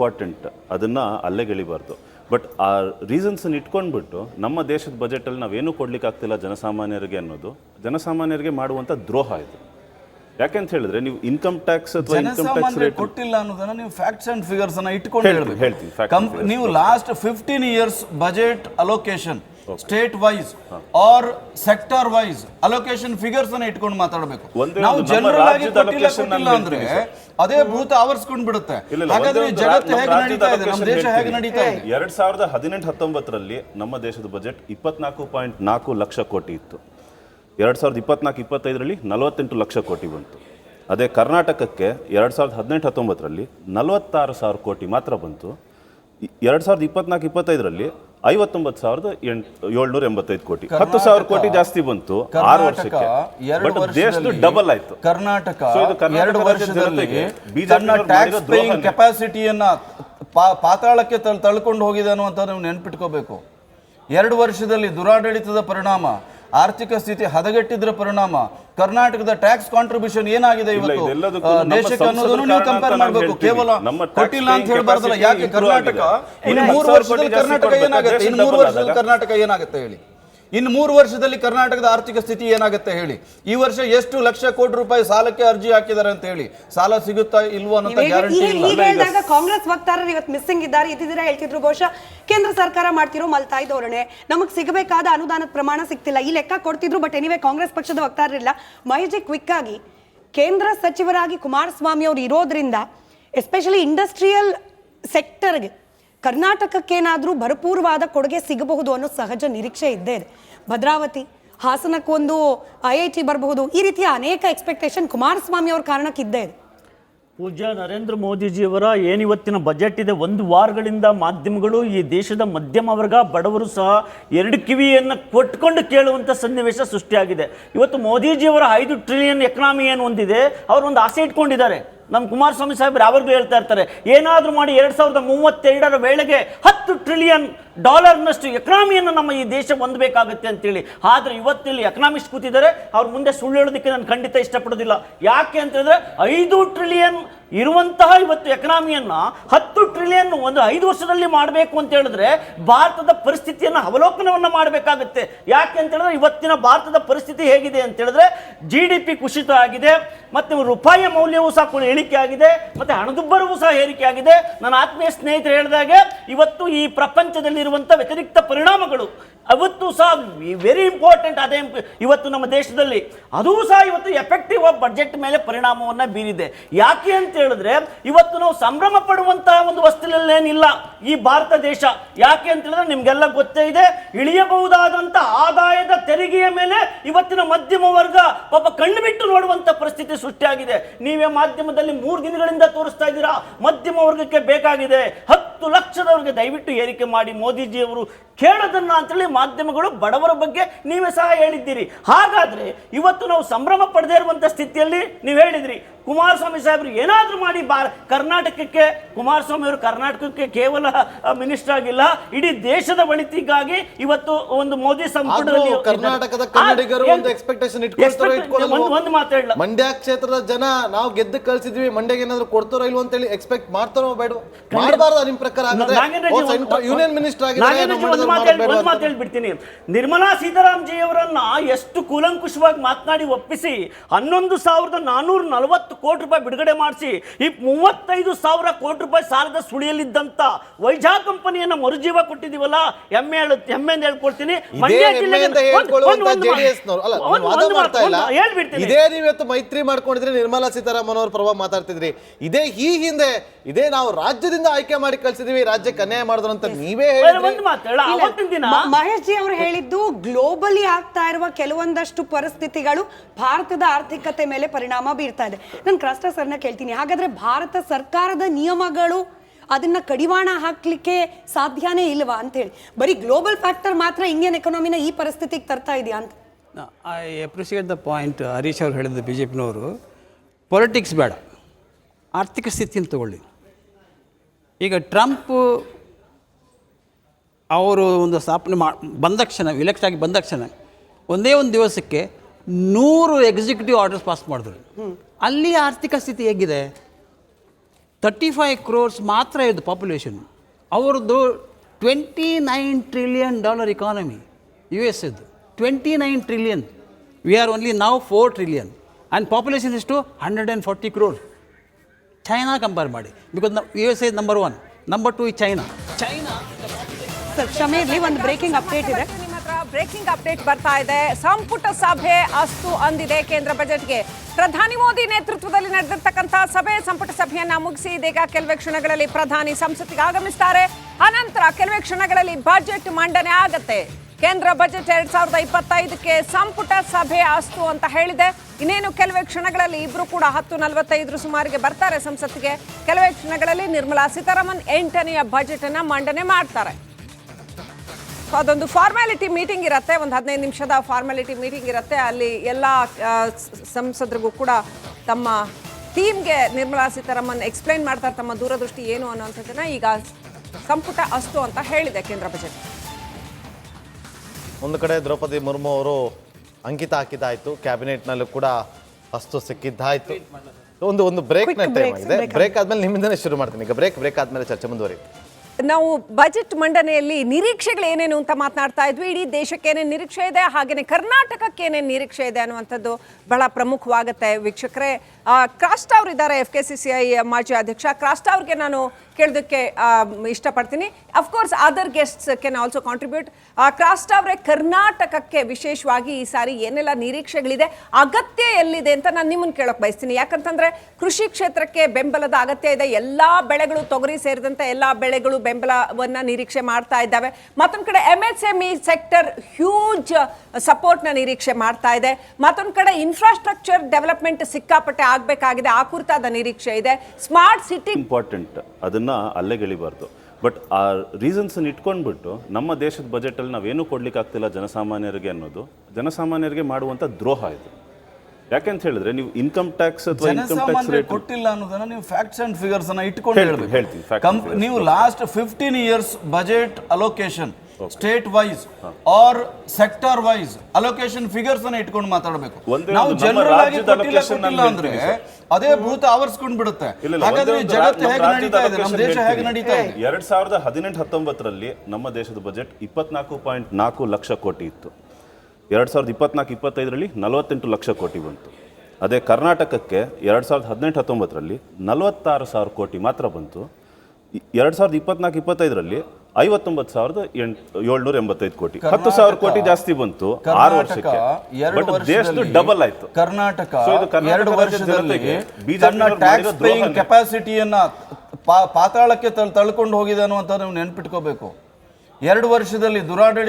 Important ಅದನ್ನು ಅಲ್ಲೆಗೆಳಿಬಾರ್ದು but ಆ ರೀಸನ್ಸನ್ನು ಇಟ್ಕೊಂಡ್ಬಿಟ್ಟು ನಮ್ಮ ದೇಶದ ಬಜೆಟಲ್ಲಿ ನಾವೇನೂ ಕೊಡಲಿಕ್ಕಾಗ್ತಿಲ್ಲ ಜನಸಾಮಾನ್ಯರಿಗೆ ಅನ್ನೋದು ಜನಸಾಮಾನ್ಯರಿಗೆ ಮಾಡುವಂಥ ದ್ರೋಹ ಇದು. ಯಾಕೆಂತ ಹೇಳಿದ್ರೆ ನೀವು ಇನ್ಕಮ್ ಟ್ಯಾಕ್ಸ್ ಅಥವಾ ಇನ್ಕಮ್ ಟ್ಯಾಕ್ಸ್ ರೇಟ್ ಕೊಟ್ಟಿಲ್ಲ ಅನ್ನೋದನ್ನ ನೀವು ಫ್ಯಾಕ್ಟ್ಸ್ ಅಂಡ್ ಫಿಗರ್ಸ್ ಅನ್ನ ಇಟ್ಕೊಂಡು ಹೇಳ್ಬೇಕು. ಹೇಳ್ತೀನಿ, figures. ನೀವು last fifteen years budget allocation state wise or sector wise allocation figures ಅನ್ನ ಇಟ್ಕೊಂಡು ಮಾತಾಡಬೇಕು. ಒಂದೇ ನಾವು ಜನರಲ್ ಆಗಿ ಕೊಟ್ಟಿಲ್ಲ ಕೊಟ್ಟಿಲ್ಲ ಅಂದ್ರೆ ಅದೇ ಭೂತ ಆವರಿಸ್ಕೊಂಡು ಬಿಡುತ್ತೆ. ಹಾಗಾದ್ರೆ ಜಗತ್ತು ಹೇಗೆ ನಡೀತಾ ಇದೆ? ನಮ್ಮ ದೇಶ ಹೇಗೆ ನಡೀತಾ ಇದೆ? ಎರಡ್ ಸಾವಿರದ ಹದಿನೆಂಟು ಹತ್ತೊಂಬತ್ತರಲ್ಲಿ ನಮ್ಮ ದೇಶದ ಬಜೆಟ್ ಇಪ್ಪತ್ನಾಲ್ಕು ಪಾಯಿಂಟ್ ನಾಲ್ಕು ಲಕ್ಷ ಕೋಟಿ ಇತ್ತು. ಎರಡ್ ಸಾವಿರದ ಇಪ್ಪತ್ನಾಲ್ಕು ಇಪ್ಪತ್ತೈದರಲ್ಲಿ ನಲವತ್ತೆಂಟು ಲಕ್ಷ ಕೋಟಿ ಬಂತು. ಅದೇ ಕರ್ನಾಟಕಕ್ಕೆ ಎರಡ್ ಸಾವಿರದ ಹದಿನೆಂಟು ಹತ್ತೊಂಬತ್ತರಲ್ಲಿ ನಲವತ್ತಾರು ಸಾವಿರ ಕೋಟಿ ಮಾತ್ರ ಬಂತು. ಎರಡು ಎರಡ್ ಸಾವಿರದ ಇಪ್ಪತ್ನಾಲ್ಕು ಇಪ್ಪತ್ತೈದರಲ್ಲಿ ಐವತ್ತೊಂಬತ್ತು ಸಾವಿರದ ಎಂಟು ಏಳ್ನೂರ ಎಂಬತ್ತೈದು ಕೋಟಿ. ಹತ್ತು ಸಾವಿರ ಕೋಟಿ ಜಾಸ್ತಿ ಬಂತು ಆರು ವರ್ಷಕ್ಕೆ. ಬಟ್ ದೇಶದ ಡಬಲ್ ಆಯ್ತು. ಕರ್ನಾಟಕ ಎರಡು ವರ್ಷದಲ್ಲಿ. ಕೆಪಾಸಿಟಿಯನ್ನ ಪಾತಾಳಕ್ಕೆ ತಳ್- ತಳ್ಕೊಂಡು ಹೋಗಿದೆ ಅನ್ನುವಂತ ನೀವು ನೆನ್ಪಿಟ್ಕೋಬೇಕು. ಎರಡು ವರ್ಷದಲ್ಲಿ ದುರಾಡಳಿತದ ಪರಿಣಾಮ ಆರ್ಥಿಕ ಸ್ಥಿತಿ ಹದಗೆಟ್ಟಿದ್ರ ಪರಿಣಾಮ. ಕರ್ನಾಟಕದ ಟ್ಯಾಕ್ಸ್ ಕಾಂಟ್ರಿಬ್ಯೂಷನ್ ಏನಾಗಿದೆ ಇವತ್ತು? ದೇಶಕ್ಕೆ ಅನ್ನೋದನ್ನು ನೀವು ಕಂಪೇರ್ ಮಾಡಬೇಕು. ಕೇವಲ ಕೊಟ್ಟಿಲ್ಲ ಅಂತ ಹೇಳಬಾರ್ದಲ್ಲ. ಯಾಕೆ ಕರ್ನಾಟಕ. ಇನ್ನು ಮೂರು ವರ್ಷದಲ್ಲಿ ಕರ್ನಾಟಕ? ಏನಾಗುತ್ತೆ? ಇನ್ನು ಮೂರು ವರ್ಷದಲ್ಲಿ ಕರ್ನಾಟಕ ಏನಾಗುತ್ತೆ ಹೇಳಿ? ಇನ್ನು ಮೂರು ವರ್ಷದಲ್ಲಿ ಕರ್ನಾಟಕದ ಆರ್ಥಿಕ ಸ್ಥಿತಿ ಏನಾಗುತ್ತೆ ಹೇಳಿ? ಈ ವರ್ಷ ಎಷ್ಟು ಲಕ್ಷ ಕೋಟಿ ರೂಪಾಯಿ ಸಾಲಕ್ಕೆ ಅರ್ಜಿ ಹಾಕಿದ್ದಾರೆ ಅಂತ ಹೇಳಿ. ಸಾಲ ಸಿಗುತ್ತಾ ಇಲ್ವೋ ಅನ್ನೋ ಗ್ಯಾರಂಟಿ ಇಲ್ಲ. ಕಾಂಗ್ರೆಸ್ ವಕ್ತಾರರು ಇವತ್ತು ಮಿಸ್ಸಿಂಗ್ ಇದ್ದಾರೆ. ಇದ್ದಿದ್ರೆ ಹೇಳ್ತಿದ್ರು ಬಹುಶಃ ಕೇಂದ್ರ ಸರ್ಕಾರ ಮಾಡ್ತಿರೋ ಮಲ್ತಾಯಿ ಧೋರಣೆ. ನಮಗೆ ಸಿಗಬೇಕಾದ ಅನುದಾನದ ಪ್ರಮಾಣ ಸಿಗ್ತಿಲ್ಲ. ಈ ಲೆಕ್ಕ ಕೊಡ್ತಿದ್ರು ಬಟ್ ಎನಿವೆ ಕಾಂಗ್ರೆಸ್ ಪಕ್ಷದ ವಕ್ತಾರರಿಲ್ಲ ಮಹೇಶ್ ಜಿ ಕ್ವಿಕ್ ಆಗಿ ಕೇಂದ್ರ ಸಚಿವರಾಗಿ ಕುಮಾರಸ್ವಾಮಿ ಅವರು ಇರೋದ್ರಿಂದ ಎಸ್ಪೆಷಲಿ ಇಂಡಸ್ಟ್ರಿಯಲ್ ಸೆಕ್ಟರ್ಗೆ ಕರ್ನಾಟಕಕ್ಕೇನಾದ್ರೂ ಭರಪೂರವಾದ ಕೊಡುಗೆ ಸಿಗಬಹುದು ಅನ್ನೋ ಸಹಜ ನಿರೀಕ್ಷೆ ಇದ್ದೇ ಇದೆ. ಭದ್ರಾವತಿ, ಹಾಸನಕ್ಕೊಂದು ಐ ಐ ಟಿ ಬರಬಹುದು, ಈ ರೀತಿಯ ಅನೇಕ ಎಕ್ಸ್ಪೆಕ್ಟೇಷನ್ ಕುಮಾರಸ್ವಾಮಿ ಅವ್ರ ಕಾರಣಕ್ಕೆ ಇದ್ದೇ ಇದೆ. ಪೂಜ್ಯ ನರೇಂದ್ರ ಮೋದಿಜಿಯವರ ಏನಿವತ್ತಿನ ಬಜೆಟ್ ಇದೆ, ಒಂದು ವಾರಗಳಿಂದ ಮಾಧ್ಯಮಗಳು ಈ ದೇಶದ ಮಧ್ಯಮ ವರ್ಗ, ಬಡವರು ಸಹ ಎರಡು ಕಿವಿಯನ್ನು ಕೊಟ್ಕೊಂಡು ಕೇಳುವಂಥ ಸನ್ನಿವೇಶ ಸೃಷ್ಟಿಯಾಗಿದೆ. ಇವತ್ತು ಮೋದಿಜಿಯವರ ಐದು ಟ್ರಿಲಿಯನ್ ಎಕನಾಮಿ ಏನು ಅವರು ಒಂದು ಆಸೆ ಇಟ್ಕೊಂಡಿದ್ದಾರೆ. ನಮ್ಮ ಕುಮಾರಸ್ವಾಮಿ ಸಾಹೇಬ್ರೆ ಯಾವಾಗಲೂ ಹೇಳ್ತಾ ಇರ್ತಾರೆ ಏನಾದರೂ ಮಾಡಿ ಎರಡು ಸಾವಿರದ ಮೂವತ್ತೆರಡರ ವೇಳೆಗೆ ಹತ್ತು ಟ್ರಿಲಿಯನ್ ಡಾಲರ್ನಷ್ಟು ಎಕನಾಮಿಯನ್ನು ನಮ್ಮ ಈ ದೇಶ ಹೊಂದಬೇಕಾಗುತ್ತೆ ಅಂತೇಳಿ. ಆದರೆ ಇವತ್ತಿಲ್ಲಿ ಎಕನಾಮಿಸ್ಟ್ ಕೂತಿದ್ದಾರೆ, ಅವ್ರ ಮುಂದೆ ಸುಳ್ಳು ಹೇಳೋದಕ್ಕೆ ನಾನು ಖಂಡಿತ ಇಷ್ಟಪಡೋದಿಲ್ಲ. ಯಾಕೆ ಅಂತ ಹೇಳಿದ್ರೆ ಐದು ಟ್ರಿಲಿಯನ್ ಇರುವಂತಹ ಇವತ್ತು ಎಕನಾಮಿಯನ್ನ ಹತ್ತು ಟ್ರಿಲಿಯನ್ ಒಂದು ಐದು ವರ್ಷದಲ್ಲಿ ಮಾಡಬೇಕು ಅಂತ ಹೇಳಿದ್ರೆ ಭಾರತದ ಪರಿಸ್ಥಿತಿಯನ್ನು ಅವಲೋಕನವನ್ನ ಮಾಡಬೇಕಾಗುತ್ತೆ. ಯಾಕೆ ಅಂತ ಹೇಳಿದ್ರೆ ಇವತ್ತಿನ ಭಾರತದ ಪರಿಸ್ಥಿತಿ ಹೇಗಿದೆ ಅಂತ ಹೇಳಿದ್ರೆ ಜಿ ಡಿ ಪಿ ಕುಸಿತ ಆಗಿದೆ, ಮತ್ತೆ ರೂಪಾಯಿ ಮೌಲ್ಯವೂ ಸಹ ಇಳಿಕೆ ಆಗಿದೆ, ಮತ್ತೆ ಹಣದುಬ್ಬರವೂ ಸಹ ಏರಿಕೆ ಆಗಿದೆ. ನನ್ನ ಆತ್ಮೀಯ ಸ್ನೇಹಿತರು ಹೇಳಿದಾಗೆ, ಇವತ್ತು ಈ ಪ್ರಪಂಚದಲ್ಲಿರುವಂಥ ವ್ಯತಿರಿಕ್ತ ಪರಿಣಾಮಗಳು ಅವತ್ತು ಸಹ ವೆರಿ ಇಂಪಾರ್ಟೆಂಟ್ ಅದೇ ಇವತ್ತು ನಮ್ಮ ದೇಶದಲ್ಲಿ ಅದೂ ಸಹ ಇವತ್ತು ಎಫೆಕ್ಟಿವ್ ಆಫ್ ಬಜೆಟ್ ಮೇಲೆ ಪರಿಣಾಮವನ್ನು ಬೀರಿದೆ. ಯಾಕೆ ಅಂತ ಹೇಳಿದ್ರೆ ಇವತ್ತು ನಾವು ಸಂಭ್ರಮ ಪಡುವಂತಹ ಒಂದು ವಸ್ತುಗಳೇನಿಲ್ಲ ಈ ಭಾರತ ದೇಶ. ಯಾಕೆ ಅಂತ ಹೇಳಿದ್ರೆ ನಿಮ್ಗೆಲ್ಲ ಗೊತ್ತೇ ಇದೆ ಇಳಿಯಬಹುದಾದಂತ ಆದಾಯದ ತೆರಿಗೆಯ ಮೇಲೆ ಇವತ್ತಿನ ಮಧ್ಯಮ ವರ್ಗ ಪಾಪ ಕಣ್ಣು ಬಿಟ್ಟು ನೋಡುವಂತ ಪರಿಸ್ಥಿತಿ ಸೃಷ್ಟಿಯಾಗಿದೆ. ನೀವೇ ಮಾಧ್ಯಮದಲ್ಲಿ ಮೂರು ದಿನಗಳಿಂದ ತೋರಿಸ್ತಾ ಇದ್ದೀರಾ, ಮಧ್ಯಮ ವರ್ಗಕ್ಕೆ ಬೇಕಾಗಿದೆ, ಹತ್ತು ಲಕ್ಷದವರೆಗೆ ದಯವಿಟ್ಟು ಏರಿಕೆ ಮಾಡಿ ಮೋದಿಜಿಯವರು ಕೇಳೋದನ್ನ ಅಂತೇಳಿ ಮಾಧ್ಯಮಗಳು ಬಡವರ ಬಗ್ಗೆ ನೀವೇ ಸಹ ಹೇಳಿದ್ದೀರಿ. ಹಾಗಾದ್ರೆ ಇವತ್ತು ನಾವು ಸಂಭ್ರಮ ಪಡೆದೇ ಇರುವಂಥ ಸ್ಥಿತಿಯಲ್ಲಿ ನೀವು ಹೇಳಿದ್ರಿ ಕುಮಾರಸ್ವಾಮಿ ಸಾಹೇಬರು ಏನಾದರೂ ಮಾಡಿ ಬಾ ಕರ್ನಾಟಕಕ್ಕೆ ಕುಮಾರಸ್ವಾಮಿ ಅವರು ಕರ್ನಾಟಕಕ್ಕೆ ಕೇವಲ ಮಿನಿಸ್ಟರ್ ಆಗಿಲ್ಲ ಇಡೀ ದೇಶದ ಒಳಿತಿಗಾಗಿ ಇವತ್ತು ಒಂದು ಮೋದಿ ಸಂಪುಟದಲ್ಲಿ ಕರ್ನಾಟಕದ ಕನ್ನಡಿಗರು ಒಂದು ಎಕ್ಸ್ಪೆಕ್ಟೇಷನ್ ಒಂದು ಒಂದು ಮಾತು ಹೇಳ. ಮಂಡ್ಯ ಕ್ಷೇತ್ರದ ಜನ ನಾವು ಗೆದ್ದು ಕಳ್ಸಿದ್ವಿ ಮಂಡ್ಯಗೆ ಏನಾದ್ರು ಕೊಡ್ತಾರೋ ಇಲ್ವೋ ಅಂತೇಳಿ ಎಕ್ಸ್ಪೆಕ್ಟ್ ಮಾಡ್ತಾರೋ ಬೇಡ ಮಾಡಬಾರ್ದು ನಿಮ್ ಪ್ರಕಾರ ಯೂನಿಯನ್ ಮಿನಿಸ್ಟರ್ ಹೇಳಿ- ಒಂದು ಮಾತು ಹೇಳ್ಬಿಡ್ತೀನಿ. ನಿರ್ಮಲಾ ಸೀತಾರಾಮ್ ಜಿ ಅವರನ್ನ ಎಷ್ಟು ಕೂಲಂಕುಷವಾಗಿ ಮಾತನಾಡಿ ಒಪ್ಪಿಸಿ ಹನ್ನೊಂದು ಸಾವಿರದ ನಾನೂರ ನಲವತ್ತು ಕೋಟಿ ರೂಪಾಯಿ ಬಿಡುಗಡೆ ಮಾಡಿಸಿ ಈ ಮೂವತ್ತೈದು ಸಾವಿರ ಕೋಟಿ ರೂಪಾಯಿ ಸಾಲದ ಸುಳಿಯಲ್ಲಿದ್ದಂತ ವೈಜಾ ಕಂಪನಿಯನ್ನು ಮರುಜೀವ ಕೊಟ್ಟಿದೀವಲ್ಲ ಹೆಮ್ಮೆ ಹೇಳುತ್ತೆ ಹೆಮ್ಮೆ ಅಂತ ಹೇಳ್ಕೊಳ್ತೀನಿ. ಇದೇ ನೀವು ಇವತ್ತು ಮೈತ್ರಿ ಮಾಡ್ಕೊಂಡಿದ್ರೆ ನಿರ್ಮಲಾ ಸೀತಾರಾಮನ್ ಅವ್ರ ಪರವಾಗಿ ಮಾತಾಡ್ತಿದ್ರಿ. ಇದೇ ಈ ಹಿಂದೆ ಇದೇ ನಾವು ರಾಜ್ಯದಿಂದ ಆಯ್ಕೆ ಮಾಡಿ ಕಳ್ಸಿದೀವಿ ರಾಜ್ಯಕ್ಕೆ ಅನ್ಯಾಯ ಮಾಡಿದ್ರು ಅಂತ ನೀವೇ ಹೇಳಿದ್ರಿ ಒಂದು ಮಾತು ಹೇಳ. ಇಲ್ಲ, ದಿನ ಮ- ಮಹೇಶ್ ಜಿ ಅವರು ಹೇಳಿದ್ದು ಗ್ಲೋಬಲಿ ಆಗ್ತಾ ಇರುವ ಕೆಲವೊಂದಷ್ಟು ಪರಿಸ್ಥಿತಿಗಳು ಭಾರತದ ಆರ್ಥಿಕತೆ ಮೇಲೆ ಪರಿಣಾಮ ಬೀರ್ತಾ ಇದೆ. ನಾನು ಕ್ರಾಸ್ಟ ಸರ್ನ ಕೇಳ್ತೀನಿ. ಹಾಗಾದ್ರೆ ಭಾರತ ಸರ್ಕಾರದ ನಿಯಮಗಳು ಅದನ್ನ ಕಡಿವಾಣ ಹಾಕ್ಲಿಕ್ಕೆ ಸಾಧ್ಯನೇ ಇಲ್ವಾ ಅಂತ ಹೇಳಿ. ಬರೀ ಗ್ಲೋಬಲ್ ಫ್ಯಾಕ್ಟರ್ ಮಾತ್ರ ಇಂಡಿಯನ್ ಎಕನಾಮಿನ ಈ ಪರಿಸ್ಥಿತಿಗೆ ತರ್ತಾ ಇದೆಯಾ ಅಂತ? I appreciate the point Harish ಅವ್ರು ಹೇಳಿದ್ದು ಬಿ ಜೆ ಪಿನವರು ಪೊಲಿಟಿಕ್ಸ್ ಬೇಡ. ಆರ್ಥಿಕ ಸ್ಥಿತಿಯನ್ನು ತಗೊಳ್ಳಿ. ಈಗ ಟ್ರಂಪ್ ಅವರು ಒಂದು ಸ್ಥಾಪನೆ ಮಾ ಬಂದಕ್ಷಣ ಇಲೆಕ್ಟ್ ಆಗಿ ಬಂದಕ್ಷಣ ಒಂದೇ ಒಂದು ದಿವಸಕ್ಕೆ ನೂರು ಎಕ್ಸಿಕ್ಯೂಟಿವ್ ಆರ್ಡರ್ಸ್ ಪಾಸ್ ಮಾಡಿದ್ರು. ಅಲ್ಲಿ ಆರ್ಥಿಕ ಸ್ಥಿತಿ ಹೇಗಿದೆ? ತರ್ಟಿ ಫೈವ್ ಕ್ರೋರ್ಸ್ ಮಾತ್ರ ಇದು ಪಾಪ್ಯುಲೇಷನ್ ಅವ್ರದ್ದು twenty nine trillion dollar economy U S ಎದ್ದು twenty nine trillion we are only ನಾವು ಫೋರ್ ಟ್ರಿಲಿಯನ್ ಆ್ಯಂಡ್ ಪಾಪ್ಯುಲೇಷನ್ ಎಷ್ಟು hundred and forty crore China compare ಮಾಡಿ because U S A number one number two ಈ China China sir ಕ್ಷಮೆ ಇರಲಿ ಒಂದು breaking update ಇದೆ. Breaking update ಬರ್ತಾ ಇದೆ. ಸಂಪುಟ ಸಭೆ ಅಸ್ತು ಅಂದಿದೆ ಕೇಂದ್ರ ಬಜೆಟ್ಗೆ. ಪ್ರಧಾನಿ ಮೋದಿ ನೇತೃತ್ವದಲ್ಲಿ ನಡೆದಿರ್ತಕ್ಕಂಥ ಸಭೆ ಸಂಪುಟ ಸಭೆಯನ್ನ ಮುಗಿಸಿ ಇದೀಗ ಕೆಲವೇ ಕ್ಷಣಗಳಲ್ಲಿ ಪ್ರಧಾನಿ ಸಂಸತ್ತಿಗೆ ಆಗಮಿಸ್ತಾರೆ. ಅನಂತರ ಕೆಲವೇ ಕ್ಷಣಗಳಲ್ಲಿ ಬಜೆಟ್ ಮಂಡನೆ ಆಗತ್ತೆ. ಕೇಂದ್ರ ಬಜೆಟ್ ಎರಡ್ ಸಾವಿರದ ಇಪ್ಪತ್ತೈದಕ್ಕೆ ಸಂಪುಟ ಸಭೆ ಅಸ್ತು ಅಂತ ಹೇಳಿದೆ. ಇನ್ನೇನು ಕೆಲವೇ ಕ್ಷಣಗಳಲ್ಲಿ ಇಬ್ರು ಕೂಡ ಹತ್ತು ನಲವತ್ತೈದರ ಸುಮಾರಿಗೆ ಬರ್ತಾರೆ ಸಂಸತ್ತಿಗೆ. ಕೆಲವೇ ಕ್ಷಣಗಳಲ್ಲಿ ನಿರ್ಮಲಾ ಸೀತಾರಾಮನ್ ಎಂಟನೆಯ ಬಜೆಟ್ ಅನ್ನ ಮಂಡನೆ ಮಾಡ್ತಾರೆ. ಸೊ ಅದೊಂದು ಫಾರ್ಮ್ಯಾಲಿಟಿ ಮೀಟಿಂಗ್ ಇರುತ್ತೆ. ಒಂದು ಹದಿನೈದು ನಿಮಿಷದ ಫಾರ್ಮ್ಯಾಲಿಟಿ ಮೀಟಿಂಗ್ ಇರುತ್ತೆ. ಅಲ್ಲಿ ಎಲ್ಲ ಸಂಸದರಿಗೂ ಕೂಡ ತಮ್ಮ ಟೀಮ್ಗೆ ನಿರ್ಮಲಾ ಸೀತಾರಾಮನ್ ಎಕ್ಸ್ಪ್ಲೈನ್ ಮಾಡ್ತಾರೆ ತಮ್ಮ ದೂರದೃಷ್ಟಿ ಏನು ಅನ್ನೋಂಥದ್ದನ್ನು ಈಗ ಸಂಪುಟ ಅಷ್ಟು ಅಂತ ಹೇಳಿದೆ ಕೇಂದ್ರ ಬಜೆಟ್ ಒಂದು ಕಡೆ ದ್ರೌಪದಿ ಮುರ್ಮು ಅವರು ಅಂಕಿತ ಹಾಕಿದ್ದಾಯ್ತು. ಕ್ಯಾಬಿನೆಟ್ನಲ್ಲೂ ಕೂಡ ಅಷ್ಟು ಸಿಕ್ಕಿದ್ದಾಯ್ತು. ಒಂದು ಒಂದು ಬ್ರೇಕ್ Quick ಟೈಮ್ ಇದೆ ಬ್ರೇಕ್ ಆದ್ಮೇಲೆ. ನಿಮ್ಮಿಂದನೇ ಶುರು ಮಾಡ್ತೀನಿ. ಈಗ ಬ್ರೇಕ್ ಬ್ರೇಕ್ ಆದ್ಮೇಲೆ ಚರ್ಚೆ ಮುಂದುವರಿ ನಾವು ಬಜೆಟ್ ಮಂಡನೆಯಲ್ಲಿ ನಿರೀಕ್ಷೆಗಳು ಏನೇನು ಅಂತ ಮಾತನಾಡ್ತಾ ಇದ್ವಿ. ಇಡೀ ದೇಶಕ್ಕೆ ಏನೇನು ನಿರೀಕ್ಷೆ ಇದೆ ಹಾಗೆಯೇ ಕರ್ನಾಟಕಕ್ಕೆ ಏನೇನು ನಿರೀಕ್ಷೆ ಇದೆ ಅನ್ನುವಂಥದ್ದು ಬಹಳ ಪ್ರಮುಖವಾಗುತ್ತೆ. ವೀಕ್ಷಕರೇ ಕ್ರಾಸ್ಟ್ ಅವ್ರು ಇದ್ದಾರೆ F K C C I ಮಾಜಿ ಅಧ್ಯಕ್ಷ. ಕ್ರಾಸ್ಟ್ ಅವ್ರಿಗೆ ನಾನು ಕೇಳೋದಕ್ಕೆ ಇಷ್ಟಪಡ್ತೀನಿ. Of course other guests can also contribute Crast ಅವರೇ ಕರ್ನಾಟಕಕ್ಕೆ ವಿಶೇಷವಾಗಿ ಈ ಸಾರಿ ಏನೆಲ್ಲ ನಿರೀಕ್ಷೆಗಳಿದೆ, ಅಗತ್ಯ ಎಲ್ಲಿದೆ ಅಂತ ನಾನು ನಿಮ್ಮನ್ನು ಕೇಳೋಕೆ ಬಯಸ್ತೀನಿ. ಯಾಕಂತಂದರೆ ಕೃಷಿ ಕ್ಷೇತ್ರಕ್ಕೆ ಬೆಂಬಲದ ಅಗತ್ಯ ಇದೆ. ಎಲ್ಲ ಬೆಳೆಗಳು ತೊಗರಿ ಸೇರಿದಂತೆ ಎಲ್ಲ ಬೆಳೆಗಳು ಬೆಂಬಲವನ್ನ ನಿರೀಕ್ಷೆ ಮಾಡ್ತಾ ಇದ್ದಾವೆ. ಮತ್ತೊಂದು ಕಡೆ M S M E sector huge ಸಪೋರ್ಟ್ನ ನಿರೀಕ್ಷೆ ಮಾಡ್ತಾ ಇದೆ. ಮತ್ತೊಂದು ಕಡೆ ಇನ್ಫ್ರಾಸ್ಟ್ರಕ್ಚರ್ ಡೆವಲಪ್ಮೆಂಟ್ ಸಿಕ್ಕಾಪಟ್ಟೆ ಆಗಬೇಕಾಗಿದೆ. ಆ ಕುರಿತಾದ ನಿರೀಕ್ಷೆ ಇದೆ. ಸ್ಮಾರ್ಟ್ ಸಿಟಿ ಇಂಪಾರ್ಟೆಂಟ್ ಅದನ್ನು ಅಲ್ಲೆಗೆಳಿಬಾರ್ದು ಬಟ್ ಆ ರೀಸನ್ಸನ್ನು ಇಟ್ಕೊಂಡ್ಬಿಟ್ಟು ನಮ್ಮ ದೇಶದ ಬಜೆಟಲ್ಲಿ ನಾವೇನು ಕೊಡ್ಲಿಕ್ಕೆ ಆಗ್ತಿಲ್ಲ ಜನಸಾಮಾನ್ಯರಿಗೆ ಅನ್ನೋದು. ಜನಸಾಮಾನ್ಯರಿಗೆ ಮಾಡುವಂಥ ದ್ರೋಹ ಇದು. ಯಾಕೆಂತ ಹೇಳಿದ್ರೆ ನೀವು ಇನ್ಕಮ್ ಟ್ಯಾಕ್ಸ್ ಅಥವಾ ಇನ್ಕಮ್ ಟ್ಯಾಕ್ಸ್ ರೇಟ್ ಕೊಟ್ಟಿಲ್ಲ ಅನ್ನೋದನ್ನ ನೀವು ಫ್ಯಾಕ್ಟ್ಸ್ ಅಂಡ್ ಫಿಗರ್ಸ್ ಅನ್ನ ಇಟ್ಕೊಂಡು ಹೇಳ್ಬೇಕು. ಹೇಳ್ತೀನಿ. ನೀವು last fifteen years budget allocation state wise or sector wise allocation figures ಅನ್ನ ಇಟ್ಕೊಂಡು ಮಾತಾಡಬೇಕು. ನಾವು ಜನರಲ್ ಆಗಿ ಕೊಟ್ಟಿಲ್ಲ ಕೊಟ್ಟಿಲ್ಲ ಅಂದ್ರೆ ಅದೇ ಭೂತ ಆವರಿಸ್ಕೊಂಡು ಬಿಡುತ್ತೆ. ಹಾಗಾದ್ರೆ ಜಗತ್ತು ಹೇಗೆ ನಡೀತಾ ಇದೆ? ನಮ್ಮ ದೇಶ ಹೇಗೆ. ನಡೀತಾ ಇದೆ? ಎರಡ್ ಸಾವಿರದ ಹದಿನೆಂಟು ಹತ್ತೊಂಬತ್ತರಲ್ಲಿ ನಮ್ಮ ದೇಶದ ಬಜೆಟ್ ಇಪ್ಪತ್ನಾಲ್ಕು ಪಾಯಿಂಟ್ ನಾಲ್ಕು ಲಕ್ಷ ಕೋಟಿ ಇತ್ತು. ಎರಡ್ ಸಾವಿರದ ಇಪ್ಪತ್ನಾಲ್ಕು ಇಪ್ಪತ್ತೈದರಲ್ಲಿ ನಲವತ್ತೆಂಟು ಲಕ್ಷ ಕೋಟಿ ಬಂತು. ಅದೇ ಕರ್ನಾಟಕಕ್ಕೆ ಎರಡು ಸಾವಿರದ ಹದಿನೆಂಟು ಹತ್ತೊಂಬತ್ತರಲ್ಲಿ ನಲವತ್ತಾರು ಸಾವಿರ ಕೋಟಿ ಮಾತ್ರ ಬಂತು. ಎರಡು ಸಾವಿರದ ಇಪ್ಪತ್ನಾಲ್ಕು ಇಪ್ಪತ್ತೈದರಲ್ಲಿ ಐವತ್ತೊಂಬತ್ತು ಸಾವಿರದ ಎಂಟು ಏಳ್ನೂರ ಎಂಬತ್ತೈದು ಕೋಟಿ. ಹತ್ತು ಸಾವಿರ ಕೋಟಿ ಜಾಸ್ತಿ ಬಂತು ಆರು ವರ್ಷಕ್ಕೆ. ಬಟ್ ದೇಶದ ಡಬಲ್ ಆಯ್ತು. ಕರ್ನಾಟಕ ಎರಡು ವರ್ಷದಲ್ಲಿ ಪೇಯಿಂಗ್ ಕೆಪಾಸಿಟಿಯನ್ನ ಪಾತಾಳಕ್ಕೆ ತಳ್- ತಳ್ಕೊಂಡು ಹೋಗಿದೆ ಅನ್ನುವಂಥ ನೀವು ನೆನ್ಪಿಟ್ಕೋಬೇಕು. ಎರಡು ವರ್ಷದಲ್ಲಿ ದುರಾಡಳಿತ